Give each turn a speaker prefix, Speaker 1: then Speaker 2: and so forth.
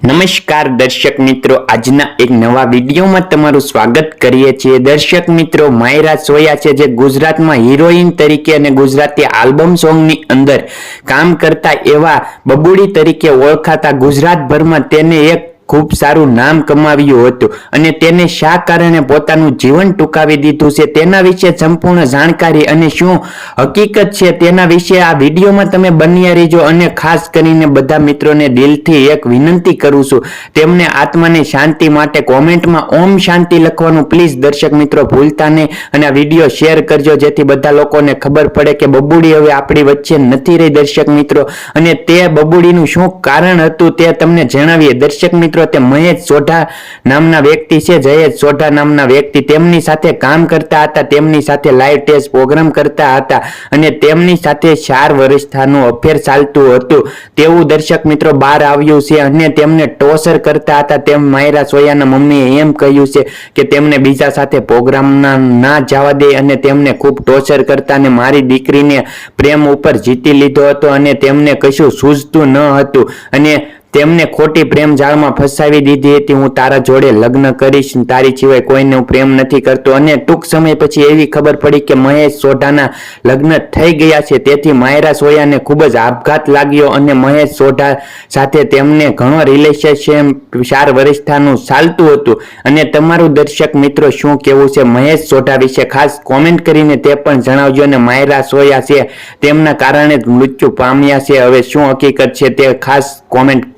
Speaker 1: નમસ્કાર દર્શક મિત્રો, આજના એક નવા વિડીયોમાં તમારું સ્વાગત કરીએ છીએ. દર્શક મિત્રો, માયરા સોયા છે જે ગુજરાતમાં હિરોઈન તરીકે અને ગુજરાતી આલ્બમ સોંગની અંદર કામ કરતા એવા બબુડી તરીકે ઓળખાતા ગુજરાતભરમાં તેને એક ખૂબ સારું નામ કમાવ્યું હતું અને તેને શા કારણે પોતાનું જીવન ટૂંકાવી દીધું છે તેના વિશે સંપૂર્ણ જાણકારી અને શું હકીકત છે તેના વિશે આ વિડીયોમાં તમે બન્યા રહેજો અને ખાસ કરીને બધા મિત્રોને દિલથી એક વિનંતી કરું છું. તેમને આત્માને શાંતિ માટે કોમેન્ટમાં ઓમ શાંતિ લખવાનું પ્લીઝ દર્શક મિત્રો ભૂલતા નહીં અને આ વીડિયો શેર કરજો જેથી બધા લોકોને ખબર પડે કે બબુડી હવે આપણી વચ્ચે નથી રહી દર્શક મિત્રો અને તે બબુડીનું શું કારણ હતું તે તમને જણાવીએ. દર્શક મિત્રો તે મહેશ સોઢા નામના વ્યક્તિ છે, જયેશ સોઢા નામના વ્યક્તિ. તેમની સાથે કામ કરતા હતા, તેમની સાથે લાઈવ ટેસ્ટ પ્રોગ્રામ કરતા હતા અને તેમની સાથે ચાર વર્ષથાનું અફેર ચાલતું હતું. તેવું દર્શક મિત્રો બહાર આવ્યું છે અને તેમને ટોસર કરતા હતા. તેમ માયરા સોયાના મમ્મીએ એમ કહ્યું છે કે તેમને બીજા સાથે પ્રોગ્રામના ના જવા દે અને તેમને ખૂબ ટોર્ચર કરતા અને મારી દીકરીને પ્રેમ ઉપર જીતી લીધો હતો અને તેમને કશું સૂઝતું ન હતું. અને તેમને ખોટી પ્રેમ જાળમાં ફસાવી દીધી હતી. હું તારા જોડે લગ્ન કરીશ તારી સિવાય કોઈને હું પ્રેમ નથી કરતો. અને ટૂંક સમય પછી એવી ખબર પડી કે મહેશ સોઢાના લગ્ન થઈ ગયા છે. તેથી માયરા સોયાને ખૂબ જ આપઘાત લાગ્યો અને મહેશ સોઢા સાથે તેમને ઘણો રિલેશનશિપ ચાર વરિષ્ઠાનું ચાલતું હતું. અને તમારું દર્શક મિત્રો, શું કેવું છે મહેશ સોઢા વિશે? ખાસ કોમેન્ટ કરીને તે પણ જણાવજો અને માયરા સોયા છે. તેમના કારણે મૃત્યુ પામ્યા છે. હવે શું હકીકત છે તે ખાસ કોમેન્ટ